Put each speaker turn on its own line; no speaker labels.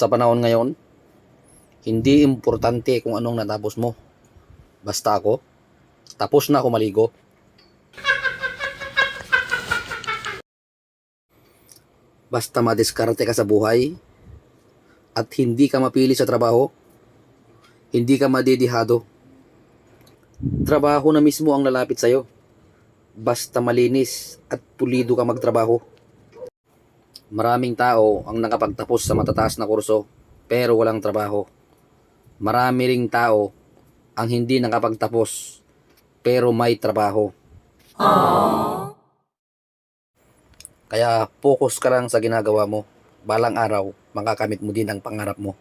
Sa panahon ngayon, hindi importante kung anong natapos mo. Basta ako, tapos na ako maligo. Basta madiskarte ka sa buhay at hindi ka mapili sa trabaho, hindi ka madidihado. Trabaho na mismo ang lalapit sa'yo. Basta malinis at pulido ka magtrabaho. Maraming tao ang nakapagtapos sa matataas na kurso pero walang trabaho. Marami ring tao ang hindi nakapagtapos pero may trabaho. Kaya focus ka lang sa ginagawa mo. Balang araw, makakamit mo din ang pangarap mo.